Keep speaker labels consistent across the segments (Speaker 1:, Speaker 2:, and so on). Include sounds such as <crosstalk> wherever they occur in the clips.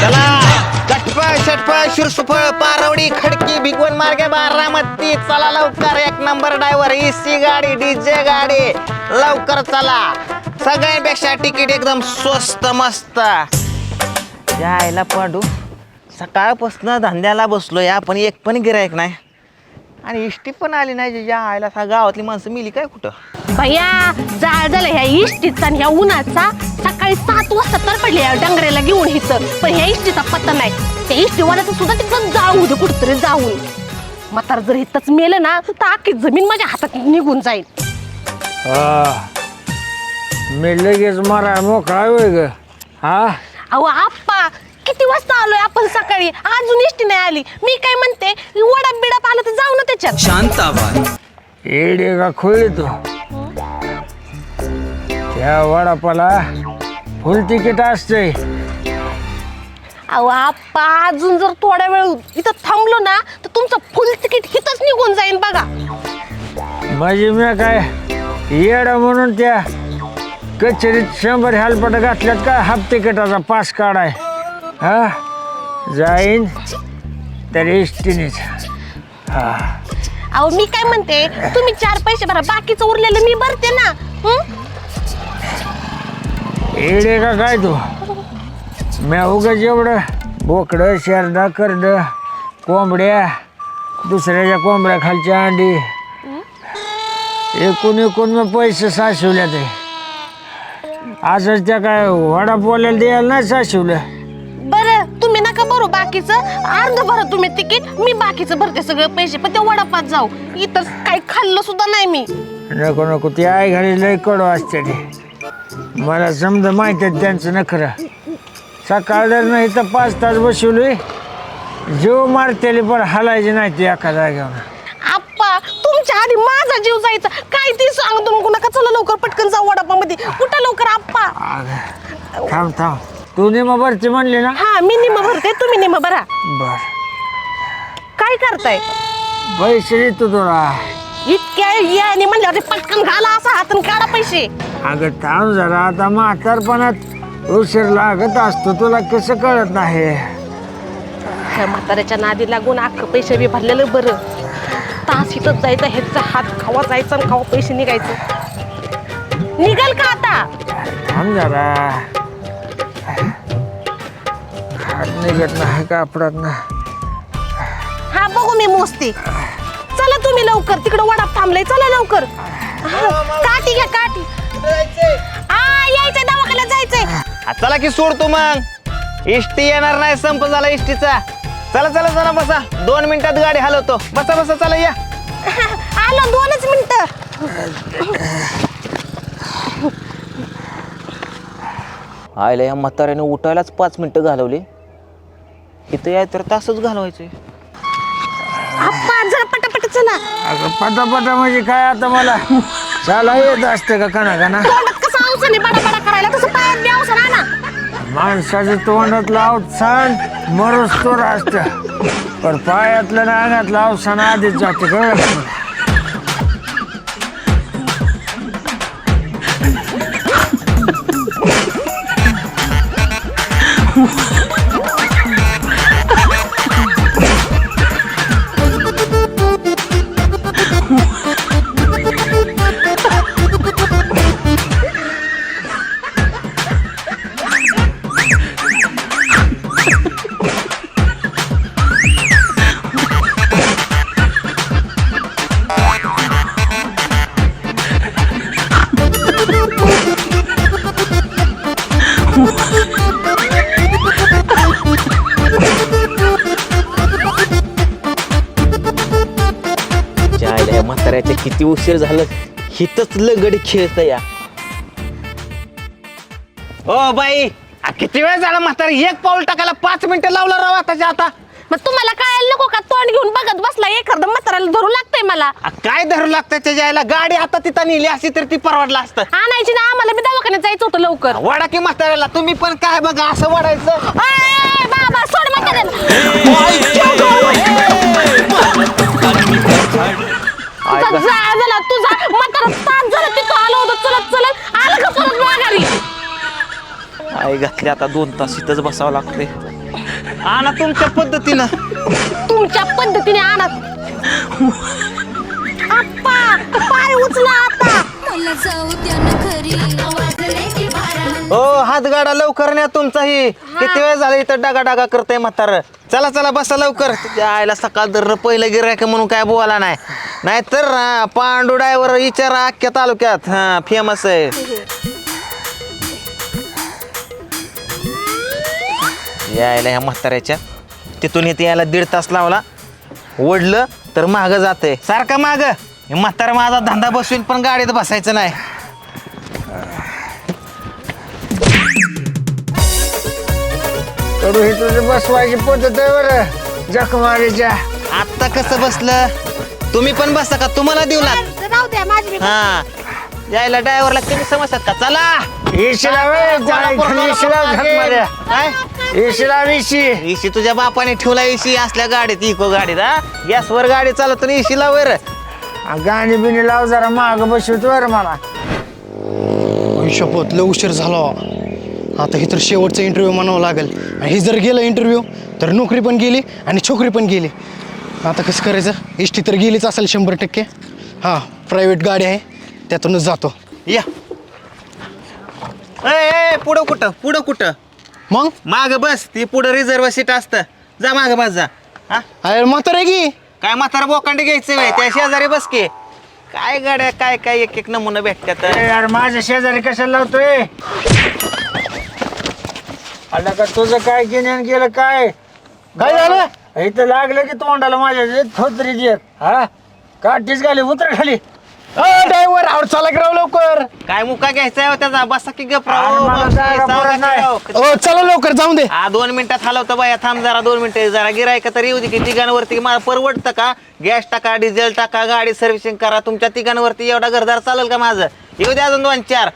Speaker 1: चला. चटपळ चटपळ शिरसुफळ पारवडी खडकी भिगवण मार्गे बारामती. चला लवकर एक नंबर ड्रायव्हर एसी गाडी डीजे गाडी. लवकर चला. सगळ्यांपेक्षा तिकीट एकदम स्वस्त मस्त. यायला पाडू सकाळपासून धंद्याला बसलोय आपण एक पण गिरायक नाही. आणि इष्टी पण आली नाही या आयला सा गावातली माणसं मिली काय कुठं?
Speaker 2: भैया जाळ झालं ह्या इष्टीचा आणि ह्या उन्हाचा. सकाळी सात वाजता तर पडले या डंगऱ्याला घेऊन हिथं पण ह्या इष्टीचा पत्ता नाही. त्या इष्टीवाल्याचं सुद्धा तिथं जाऊ दे कुठतरी जाऊन. म्हातार जर इथंच मेलं ना तर अख्खी जमीन माझ्या हातात निघून जाईल.
Speaker 3: मी लगेच मारा मोकळा होय ग. हा?
Speaker 2: अहो आप्पा किती वाजता आलोय आपण सकाळी? अजून इष्टी नाही आली. मी काय म्हणते वडा बिडाप आलं तर जाऊ ना त्याच्यात.
Speaker 4: शांताबाद
Speaker 3: येडे का खोळी तू? त्या वडापाला फुल तिकीट असते
Speaker 2: अहो आप्पा अजून जर थोड्या वेळ इथं थांबलो ना तर तुमचं फुल तिकीट हिथंच निघून जाईल बघा.
Speaker 3: म्हणजे मी काय येडा म्हणून त्या कचेरीत शंभर हेल्पट घातल्यात का? हाफ तिकिटाचा पास काढाय. हा जाईन. तर एसटीनेच हा.
Speaker 2: अहो मी काय म्हणते? तुम्ही चार पैसे भरा. बाकीचं उरलेलं मी भरते ना. हं?
Speaker 3: येडे का काय तू? म्या उगाच एवढं बोकडं शेरडा करड कोंबड्या दुसऱ्याच्या कोंबड्या खालच्या अंडी. एकूण एकूण मग पैसे साशिवल्या ते. असंच त्या काय वडा बोलायला द्यायला नाही साशिवलं
Speaker 2: भरू बाकीचं? अर्ध भरा तुम्ही तिकीट मी बाकीचं भरते सगळं पैसे पण ते वडापात जाऊ. इतर काही खाल्लं सुद्धा नाही मी.
Speaker 3: नको नको ती आई घरी लय कडू असते ते. मला समजा माहिती आहे त्यांचं नखरं सकाळ नाही तर पाच तास बसवलोय जीव मारतेली पण हलायची नाही ती एका जागेवर.
Speaker 2: आप्पा तुमच्या आधी माझा जीव जायचा. काय ते सांग तुम्ही नका चला लवकर पटकन जाऊ वडापामध्ये कुठं लवकर आप्पा?
Speaker 3: अगं, थांब थांब. तू निमा भरती म्हणली ना?
Speaker 2: हा मी निम भरते तुम्ही निम भरा
Speaker 3: बर.
Speaker 2: काय करताय?
Speaker 3: पैसे देतो तुला.
Speaker 2: इतक्या याने म्हणल्यावर पटकन घाला असा हातून काढा पैसे.
Speaker 3: अगं थांब जरा आता म्हातारपणात उशीर लागत असतो तुला कसं कळत नाही?
Speaker 2: ह्या म्हाताऱ्याच्या नादी लागून अख्खं पैसे बी भरलेलं बरं. तास इथंच जायचं ह्याचा हात खावा जायचा आणि खावा पैसे निघायचं. निघाल का आता?
Speaker 3: थांब जरा. निघत नाही कापडात ना
Speaker 2: हा बघू मी मोजते. चला तुम्ही लवकर तिकडं वडा थांबलाय. चला लवकर. काठी घ्या काठी. हा यायचंय दवाखान्यात जायचंय.
Speaker 1: हा, चला की सोडतो मग. इष्टी येणार नाही संप झाला इष्टीचा. चला चला चला बसा. दोन मिनिटात गाडी हलवतो. बसा बसा चला या. <laughs>
Speaker 2: आलो दोनच मिनिटं.
Speaker 1: आयला या म्हाताऱ्याने उठायलाच पाच मिनिटं घालवली. इथं याय तर तासच घालवायचे
Speaker 2: आप्पा जरा पटापट चला.
Speaker 3: अगं पटापटा म्हणजे काय आता मला? चाला येत असते का कना कना
Speaker 2: तोंडात कसं औषधी बडा बडा करायला तसं पायात बी औषध आणा.
Speaker 3: माणसाच्या तोंडातलं अवसान मरोस तोर असत. पण पायातलं ना अंगातलं अवसान आधीच जाते कळलं का?
Speaker 1: उशीर झालं हिथच लगडी खेळत या ओ बाई आ, किती वेळ झाला म्हातारी एक पाऊल टाकायला पाच मिनिटं लावलं राव आताच्या आता
Speaker 2: मग तुम्हाला काय नको का तोंड घेऊन बघत बसला एखादं म्हाताराला धरू लागतंय मला
Speaker 1: आ, काय धरू लागतं त्याच्या यायला गाडी आता तिथं नेली असती तर ती परवडलं असतं
Speaker 2: आणायची ना आम्हाला बी दवाखान्यात जायचं होतं लवकर
Speaker 1: वडा की म्हाताऱ्याला तुम्ही पण काय बघा असं वडायचं
Speaker 2: बाबा सोड म्हाताऱ्याला तुझा जा झाला तुझा. म्हातारा तास झाला तिथं आलो होतो चलत चलत. आलं का परत माघारी
Speaker 1: आई घातली आता दोन तास इथंच बसावं लागतंय. आणा तुमच्या पद्धतीनं.
Speaker 2: तुमच्या पद्धतीने आणा. आप्पा पाय उचला आता.
Speaker 5: मला जाऊ द्या ना खरी वाजले की बारा.
Speaker 1: हो हात गाडा लवकर न्या तुमचाही. किती वेळ झाला इथं डागा डागा करतय म्हातार? चला चला बसा लवकर. तुझ्या आईला सकाळ दर पहिलं गिरायक म्हणून काय बोला नाही. नाहीतर पांडू डायव्हर विचारा अख्ख्या तालुक्यात. हा फेमस आहे. यायला ह्या म्हाताऱ्याच्या. तिथून इथे यायला दीड तास लावला. ओढलं तर मागं जाते सारखा माग. म्हातारा माझा धंदा बसवीन पण गाडीत बसायचं नाही.
Speaker 3: हे तुझं बसवायची पद्धत आहे बरं. जखमारीच्या.
Speaker 1: आत्ता कसं बसलं? तुम्ही पण बसा का? तुम्हाला देऊ लाग.
Speaker 2: राहू द्या माझी मी-
Speaker 1: हा. यायला ड्रायव्हरला तुम्ही समजतात का? चला.
Speaker 3: वे जाय
Speaker 1: काय
Speaker 3: येशीला विशी
Speaker 1: इशी तुझ्या बापाने ठेवला इशी असल्या गाडीत इको गाडीत हा? गॅसवर गाडी चालत आणि इशीला वर
Speaker 3: गाणी बिणी लाव जरा माग बसवतो बरं मला.
Speaker 6: शपथ लय उशीर झाला आता हे तर शेवटचा इंटरव्ह्यू म्हणावं लागेल. आणि हे जर गेलं इंटरव्ह्यू तर नोकरी पण गेली आणि छोकरी पण गेली. आता कसं करायचं? एस टी तर गेलीच असेल शंभर टक्के. हां प्रायव्हेट गाडी आहे. त्यातूनच जातो.
Speaker 1: या. ए, ए पुढं कुठं? पुढं कुठं?
Speaker 6: मग?
Speaker 1: माग बस. ती पुढं रिझर्व सीट असतं. जा माग बस जा. हा?
Speaker 6: अरे म्हातार की?
Speaker 1: काय म्हातारा बोकांडी घ्यायचं व्हय, त्या शेजारी बस की. काय गाड्या काय काय एक एक नमुना भेटतात
Speaker 3: ए यार माझ्या शेजारी कशाला लावतोय? आला का तुझं काय केलं गेलं काय?
Speaker 6: काय झालं?
Speaker 3: इथं लागलं की तोंडाला माझ्या थोतरी देत हा? काठीच घाली उतर खाली.
Speaker 6: ड्रायव्हर आवर चाला की राव लवकर.
Speaker 1: काय मुका घ्यायचा आहे हो त्याचा? बसा की गप
Speaker 3: अरे
Speaker 1: राव
Speaker 3: मला
Speaker 1: मावशी,
Speaker 3: जागा
Speaker 1: सांगा
Speaker 3: पुरत
Speaker 1: की
Speaker 3: नाही.
Speaker 1: राव.
Speaker 6: ओ चला लवकर जाऊन दे.
Speaker 1: हा दोन मिनिटात हलवतं बाया थांब जरा दोन मिनिटं जरा गिरायका तर येऊ दे की तिघांवरती. मला परवडतं का? गॅस टाका डिझेल टाका गाडी सर्व्हिसिंग करा तुमच्या तिघांवरती एवढा घरदार चालेल का माझं? येऊ दे अजून दोन चार.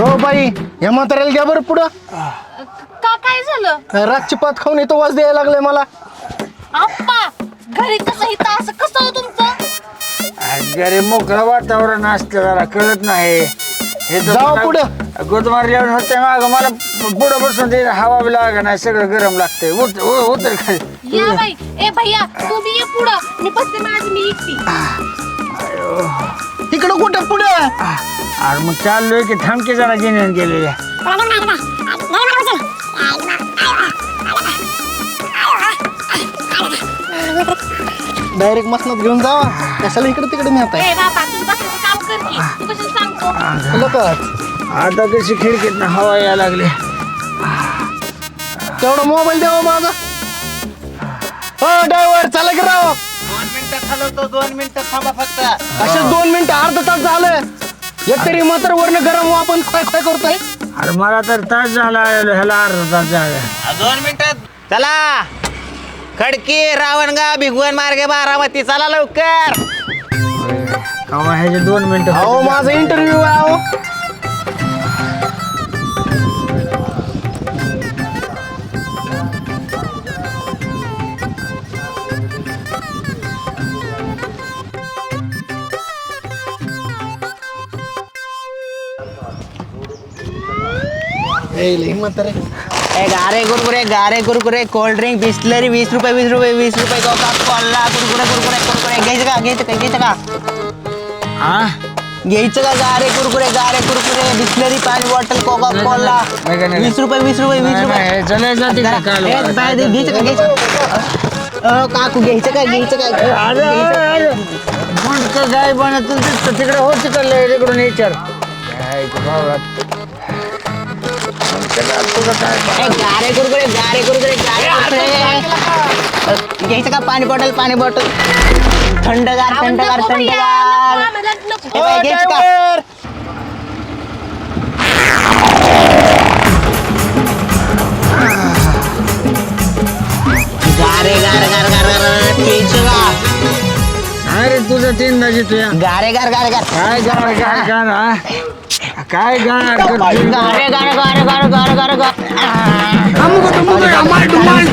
Speaker 6: हो बाई. या म्हाताऱ्याला घ्या बरं पुढं.
Speaker 2: का काय झालं?
Speaker 6: रातची पात खाऊन येतो वाज द्यायला लागलाय मला.
Speaker 2: आप्पा घरी कसं इथं असं कसं हो तुमचं?
Speaker 3: अरे मोकळं वातावरण असतं जरा कळत नाही. हे तर
Speaker 6: जाऊ पुढं.
Speaker 3: गुदमार जेवण होते माग मला पुढं बसून ते हवा बी लागा नाही सगळं गरम लागतंय उत- उ- उतर खाली
Speaker 2: या बाई ए भैया तू बी ये पुढं मी बसते माझी मी एकटी
Speaker 6: इकडं कुठं पुढं
Speaker 3: अरे मग चाललोय की थांबके जरा जेवण गेलेल्या
Speaker 6: डायरेक्ट मसनात घेऊन जावा कशाला इकडे तिकडे नेत
Speaker 2: ए बाबा तू बसायचं काम कर की तू कशाला सांगतो
Speaker 6: आहे लोक
Speaker 3: आता कशी खिडकीत हवा यायला लागली.
Speaker 6: तेवढा मोबाईल द्यावा माझा हो ड्रायव्हर चला की राव.
Speaker 1: दोन मिनिटात हलवतो दोन मिनिटं थांबा फक्त.
Speaker 6: असे दोन मिनिटं अर्धा तास झालं. एकतरी मात्र वरनं गरम आपण काय काय करतोय.
Speaker 3: अरे मला तर तास झाला ह्याला अर्धा तास झाला.
Speaker 1: हा, दोन मिनिटात चला. खडकी रावणगाव भिगवण मार्गे बारामती. चला लवकर.
Speaker 3: कवा ह्याचे दोन मिनिटं
Speaker 6: अहो माझा इंटरव्ह्यू आहे अहो.
Speaker 1: गारे कुरकुरे गारे कुरकुरे कोल्ड ड्रिंक बिस्लरी वीस रुपये वीस रुपये वीस रुपये कोका कोला कुरकुरे कुरकुरे कुरकुरे घ्यायचं का घ्यायचं का घ्यायचं का
Speaker 3: हा
Speaker 1: घ्यायचं का गारे कुरकुरे गारे कुरकुरे बिस्लरी पाणी बॉटल कोका कोला
Speaker 3: नाही का, नाही का?
Speaker 1: वीस रुपये वीस रुपये वीस रुपये? ए, दे, घ्यायचं का घ्यायचं का? अ, काकू घ्यायचं का घ्यायचं का
Speaker 3: मुंडकं गाय बनत तिकडे हो तिकडलं तिकडून विचार
Speaker 1: गारे कुरकुरे गारे कुरकुरे गारे कुरकुरे घ्यायचं का? पाणी बॉटल पाणी बॉटल. थंडगार थंडगार थंडगार. घ्यायचं का? गारे गार गार गार गार घ्यायचं का
Speaker 3: अरे तुझं तीन दाजी तुया.
Speaker 1: गारे गार गार गार.
Speaker 3: काय गार गार गार हा? काय गार करतोय?
Speaker 1: गारे गार गार गार गार गार गार
Speaker 6: थांब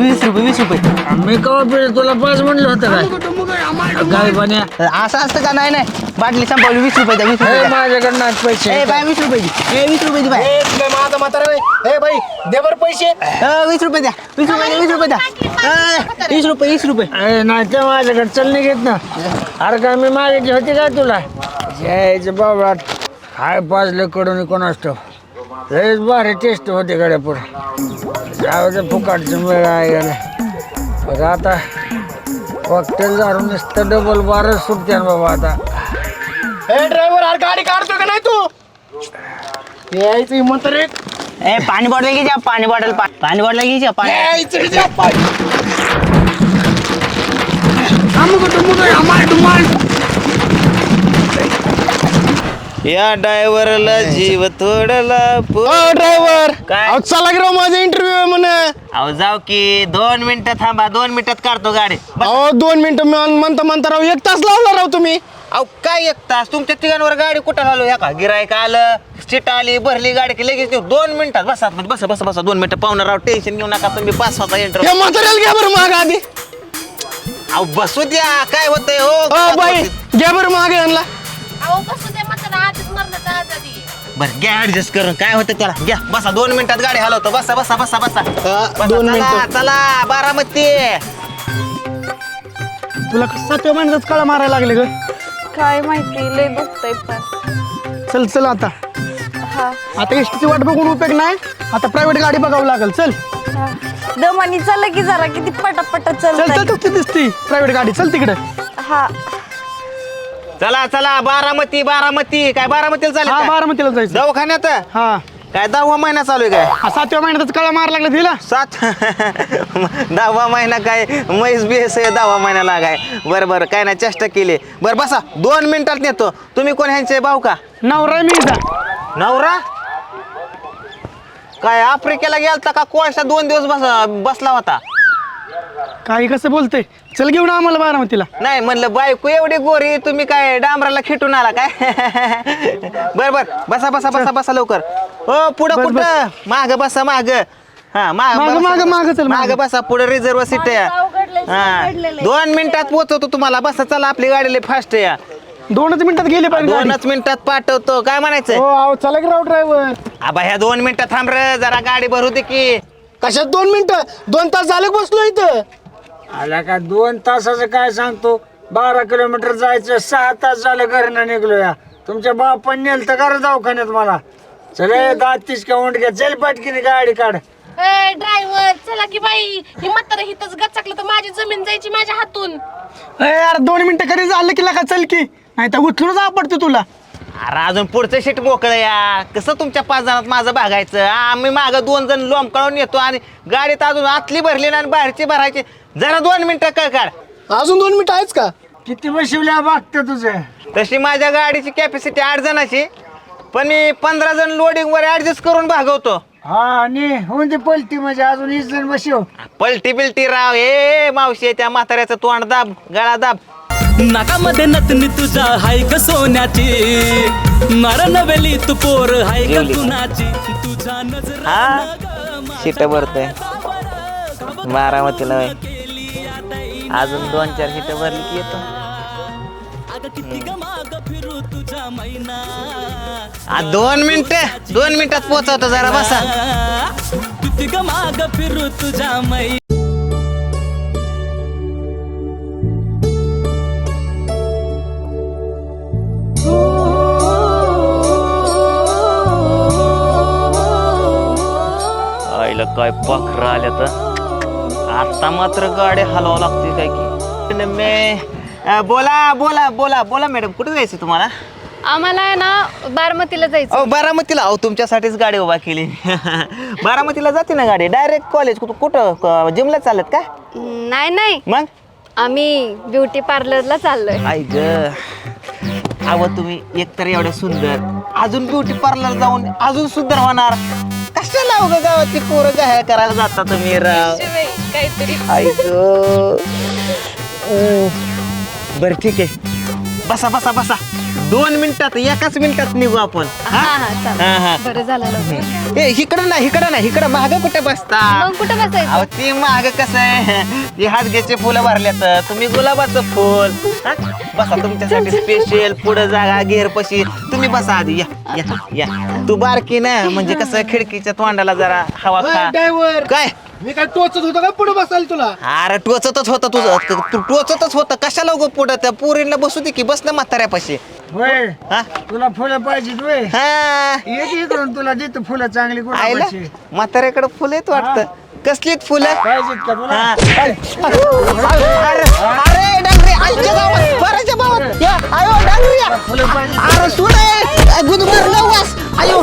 Speaker 1: वीस रुपये वीस रुपये.
Speaker 3: मी कवा तुला पाच म्हणलं होतं काय? काय बन्या
Speaker 1: असं असतं का? नाही नाही. बाटली संपवली वीस रुपये द्या वीस रुपये
Speaker 3: हे. माझ्याकडनं आज पैसे
Speaker 1: ए बाय वीस रुपये ए वीस रुपये दे बाय.
Speaker 6: माझा म्हातारा होय. ए बाई दे बरं पैसे.
Speaker 1: वीस रुपये द्या. वीस रुपये द्या वीस रुपये द्या. वीस रुपये वीस रुपये.
Speaker 3: अरे नाही ते माझ्याकडे चल नाही घेत ना. अरे काय मी मागितली होती का तुला? यायचं बाबा हाय पाजले कडून ठेव लयच भारी टेस्ट होते गड्या पुढे. जाऊ दे फुकाटचं वेळ आहे गेलं बघ आता कॉकटेल झाडून नुसतं डबल बारच सुटते ना बाबा आता.
Speaker 6: ए ड्रायव्हर अरे गाडी काढतो का नाही तू? यायचं म्हातारे
Speaker 1: ए पाणी बॉटल घ्यायची पाणी बॉटल पाणी बॉटल घ्यायची पाणी.
Speaker 6: यायचं जे पाय-
Speaker 1: या ड्रायव्हरला जीव थोडला
Speaker 6: ओ ड्रायव्हर!
Speaker 1: काय?
Speaker 6: अहो चला की राव माझा इंटरव्ह्यू आहे म्हणे.
Speaker 1: अहो जाऊ की. दोन मिनिटं थांबा. दोन मिनिटात काढतो गाडी.
Speaker 6: अहो दोन मिनिटं म्हणता म्हणता राव एक तास लावला राव तुम्ही.
Speaker 1: अहो काय एक तास? तुमच्या तिघांवर गाडी कुठं आलो? या का गिरायक आलं सीट आली भरली गाडी की लगेच. दोन मिनिटात. बसा म्हणजे बसा बसा बसा. दोन मिनिटं पाहुणा राव टेन्शन घेऊ नका तुम्ही. पाच स्वतः इंटरव्ह्यू
Speaker 6: हे म्हाताऱ्याला घ्या बरं माग आधी.
Speaker 1: अहो बसू द्या. काय होतंय
Speaker 6: ओ
Speaker 1: हो
Speaker 6: बाई घ्या बरं माग यांना.
Speaker 2: अहो म्हातारा आधीच मरणाचा आजारी
Speaker 1: बर घ्या ऍडजस्ट करून. काय होतं त्याला? घ्या बसा. दोन मिनिटात गाडी हलवतो. बसा बसा बसा बसा. बसा,
Speaker 6: दोन
Speaker 1: चला,
Speaker 6: मिनिटं.
Speaker 1: चला बारामती.
Speaker 6: तुला सातव्या महिन्यातच कळा मारायला लागले ग.
Speaker 7: काय माहिती लय दुखतंय पण.
Speaker 6: चल चल आता.
Speaker 7: हा.
Speaker 6: आता एसटीची वाट बघून उपयोग नाही. आता प्रायव्हेट गाडी बघावं लागेल. चल.
Speaker 7: हा. दमानी चल की जरा किती पटापट
Speaker 6: चल
Speaker 7: चल
Speaker 6: चल तू दिसती? प्रायव्हेट गाडी. चल तिकडे.
Speaker 7: हा.
Speaker 1: चला चला बारामती बारामती. काय बारामतीला
Speaker 6: हा
Speaker 1: चालेल?
Speaker 6: बारामतीला जायचं.
Speaker 1: दवाखान्यात?
Speaker 6: हा.
Speaker 1: काय दहावा महिना चालू आहे काय?
Speaker 6: हा, सातव्या महिन्यातच कळा मारा लागला तिला.
Speaker 1: सात? <laughs> दहावा महिना काय? म्हैस बिस आहे दहावा महिना लागाय. बरं बरं काय नाही चेष्टा केली. बरं बसा. दोन मिनिटात नेतो. तुम्ही कोण ह्यांचे भाऊ का?
Speaker 6: नवरा मी.
Speaker 1: नवरा? काय आफ्रिकेला गेलता का? कोळसा दोन दिवस बस बसला होता.
Speaker 6: काही कसं बोलतोय? चल घेऊन आम्हाला बारामतीला.
Speaker 1: नाही म्हणलं बायको एवढी गोरी तुम्ही काय डांबराला खिटून आला काय? <laughs> बर बर. बसा बसा बसा बसा लवकर. हो पुढं
Speaker 6: बस,
Speaker 1: कुठं माग बसा माग. हा माग
Speaker 6: मागं,
Speaker 1: बसा,
Speaker 6: मागं, मागं चल,
Speaker 1: मागं.
Speaker 6: मागं.
Speaker 1: बसा पुढे रिझर्व सीट आहे.
Speaker 2: अवघडलंय,
Speaker 1: हा.
Speaker 2: अवघडलेलं आहे.
Speaker 1: दोन मिनिटात पोहोचवतो तुम्हाला. बसा चला आपली गाडी लय फास्ट आहे.
Speaker 6: दोनच मिनिटात गेले पाहिजे गाडी.
Speaker 1: दोनच मिनिटात पाठवतो. काय म्हणायचं
Speaker 6: हो आहो चला की राव ड्रायव्हर
Speaker 1: आबा ह्या दोन मिनिटात थांब रे. जरा गाडी भरू दे की.
Speaker 6: कशात दोन मिनिटं? दोन तास झाले बसलो इथं.
Speaker 3: आला का दोन तासाचं काय सांगतो? बारा किलोमीटर जायचं सहा तास झालं घरनं निघलो या. तुमच्या बापान नेल तर करा दवाखान्यात मला? चले दात तीस का उंट घ्या चल पटकीने गाडी काढ.
Speaker 2: ड्रायव्हर चला की बाई. ही म्हातारा हिथंच गचकलं तर माझी जमीन जायची माझ्या हातून.
Speaker 6: ए यार दोन मिनिटं कधी झालं की का चल की. नाही तर उचलूनच आपडतो तुला.
Speaker 1: अरे अजून पुढचं सीट मोकळं या कसं तुमच्या पाच जणात माझं भागायचं? आम्ही मागं दोन जण लोंबकळून येतो आणि गाडीत अजून आतली भरली ना आणि बाहेरची भरायची. जरा दोन मिनिटं कळ काढ.
Speaker 6: अजून दोन मिनिटं आहेच का?
Speaker 3: किती बशिवल्या बघते तुझे?
Speaker 1: तशी माझ्या गाडीची कॅपॅसिटी आठ जणाची. पण मी पंधरा जण लोडिंग वर ऍडजस्ट करून भागवतो.
Speaker 3: हा आणि होऊन ते पलटी म्हणजे. अजून वीस जण बशिव
Speaker 1: पलटी बिलटी राव. ए मावशी त्या म्हाताऱ्याचं तोंड दाब गळा दाब.
Speaker 8: नाकामध्ये नतनी तुझ्या हाय ग सोन्याची? नर नवेली तू पोर हाय ग
Speaker 1: जेवली.
Speaker 8: कुणाची? तुझ्या नजर
Speaker 1: शिट भरतोय. बारामतीला. अजून दोन चार शिट भरली की येतो. दोन मिनिट दोन मिनिटात पोहोचवतो जरा बसा.
Speaker 8: किती ग माग फिरू तुझ्या मै
Speaker 1: काय पखरा आल्या तर? आता मात्र गाडी हलवा लागते काय की? मे बोला बोला बोला बोला मॅडम कुठे जायचं तुम्हाला?
Speaker 7: आम्हाला आहे ना बारामतीला जायचं
Speaker 1: अहो बारामतीला. अहो तुमच्यासाठीच गाडी उभा केली. <laughs> बारामतीला जाते ना गाडी? डायरेक्ट कॉलेज कुठं कुठं जिमला चालत का?
Speaker 7: नाही नाही.
Speaker 1: मग?
Speaker 7: आम्ही ब्युटी पार्लरला चाललोय.
Speaker 1: आई ग. अव तुम्ही एकतर एवढ्या सुंदर अजून ब्युटी पार्लर जाऊन अजून सुंदर होणार. कशाला अवघं गावातली पोरं गाय करायला जाता तुम्ही राव.
Speaker 7: काहीतरी.
Speaker 1: बर ठीक आहे. बसा बसा बसा. दोन मिनिटात एकाच मिनिटात निघू आपण.
Speaker 7: हा हा? चालेल.
Speaker 1: हा हा.
Speaker 7: बरं झालं लवकर.
Speaker 1: ए इकडं नाही इकडं नाही इकडं माग कुठे बसता?
Speaker 7: मग कुठं बसायचं?
Speaker 1: अहो ती माग कसं आहे? ती हातग्याचे फुलं भरल्यात. तुम्ही गुलाबाचं फुल. हा? बसा तुमच्यासाठी स्पेशल पुढं जागा घेर पशी तुम्ही बसा आधी या या या. तू बारकी ना म्हणजे कसं खिडकीच्या तोंडाला जरा हवा खा.
Speaker 6: ड्रायव्हर
Speaker 1: काय?
Speaker 6: मी काय टोचत होतो का पुढे बसायला तुला?
Speaker 1: अरे टोचतच होतं तुझं. तू टोचतच होतं. कशाला उगं पुढं? त्या पोरींना बसू दे की बस ना म्हाताऱ्यापाशी.
Speaker 3: होय.
Speaker 1: हा?
Speaker 3: तुला फुलं पाहिजेत होय.
Speaker 1: हा.
Speaker 3: इकडून तुला देतो फुलं चांगली
Speaker 1: आईला?
Speaker 3: गुलाबाची
Speaker 1: म्हाताऱ्याकडे फुलं आहेत वाटतं. कसलीत फुलं?
Speaker 3: पाहिजेत का तुला?
Speaker 1: हा. अरे. अरे. डांगरे आईच्या गावात बराच्या गावात या. आयो डांगरिया अरे सुने गुदमर लवास आयो.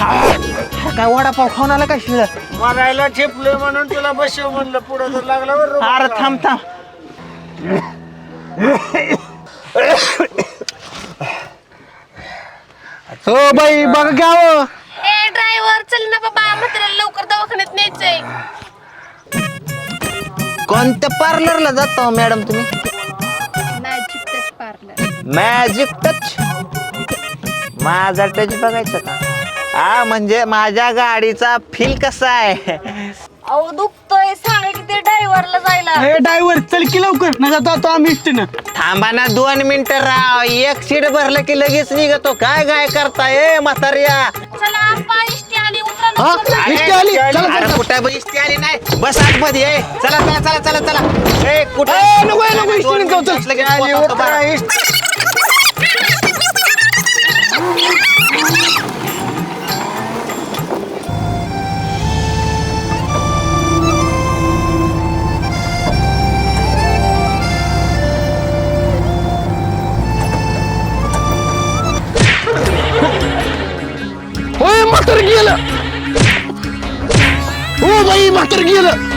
Speaker 1: हा, काय वडापाव खाऊन आला काय शिळ?
Speaker 3: मरायला ठेपलोय म्हणून तुला बसव म्हणलं पुढं तर लागला बरं
Speaker 1: अरे थांब थांब.
Speaker 6: हो बाई बघा की अहो.
Speaker 2: ए ड्रायव्हर चल ना बाबा म्हाताऱ्याला लवकर दवाखान्यात न्यायचंय.
Speaker 1: कोणत्या पार्लरला जातो मॅडम तुम्ही?
Speaker 7: मॅजिक टच
Speaker 1: माझा टच बघायचं का? हा म्हणजे माझ्या गाडीचा फील कसा आहे?
Speaker 7: अहो दुखतोय. सांगा की ते ड्रायव्हरला जायला.
Speaker 6: ए ड्रायव्हर चल की लवकर. नाही जातो आम्ही इष्टीनं.
Speaker 1: थांबा ना दोन मिनिटं राव. एक सीट भरलं की लगेच निघतो. काय काय करताय? म्हाताऱ्या.
Speaker 2: चला आप्पा इष्टी आली उतरा
Speaker 6: हा?
Speaker 2: लवकर.
Speaker 6: इष्टी आली. चला
Speaker 1: अरे
Speaker 6: चला.
Speaker 1: कुठं बी आली नाही? बस आतमध्ये ए. चला चला चला चला चला. ए कुठं?
Speaker 6: ए, नको, ए, नको, जाऊ, चल.
Speaker 3: आली उतरा. इष्ट-
Speaker 6: बाई